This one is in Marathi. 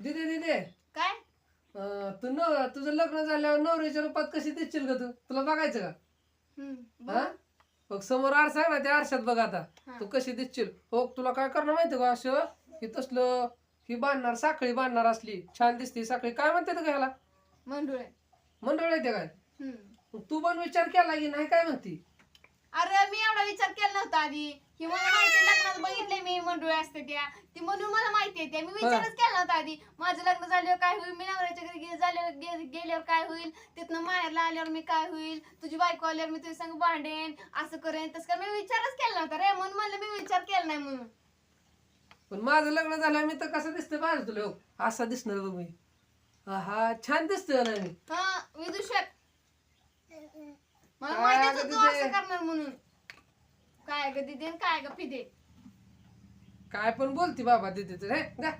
दिदे दिदे काय? अं, तू न तुझं लग्न झाल्यावर नवऱ्याच्या रूपात कशी दिसशील का तू? तुला बघायचं का? हम्म, हा? बघ. बघ समोर आरसा आहे ना त्या आरशात बघ आता. हा. तू कशी दिसशील? हो तुला काय करणार माहिती का असं? ही तसलं ही बांधणार साखळी बांधणार असली. छान दिसते साखळी. काय म्हणते का ह्याला? मंडुळे. मंडळ येते काय? हम्म. मग तू पण विचार केला की नाही काय म्हणती? अरे मी एवढा विचार केला नव्हता आधी. ही मला माहिती लग्नात बघितले मी मंडुळे असते त्या. ती म्हणून मला माहिती आहे त्या. मी विचारच केला नव्हता आधी माझं लग्न झाल्यावर काय होईल? मी नवऱ्याच्या घरी गे- झाल्यावर गे- गेल्यावर काय होईल? तिथनं माहेरला आल्यावर मी काय होईल? तुझी बायको आल्यावर मी तुझ्या संग भांडेन असं करेन तसं काय मी विचारच केला नव्हता रे. म्हणून म्हणलं मी विचार केला नाही म्हणून. पण माझं लग्न झालं मी तर कसं दिसतंय पाहिजे तुला? हो असा दिसणार बघ मी. हा छान दिसतोय ना मी. हा विदूषक. मला काय माहितीच अगं होतं तू तिथे? असं करणार म्हणून. काय ग दिदे काय ग फिदे? काय पण बोलती बाबा दिदी तर हे द्या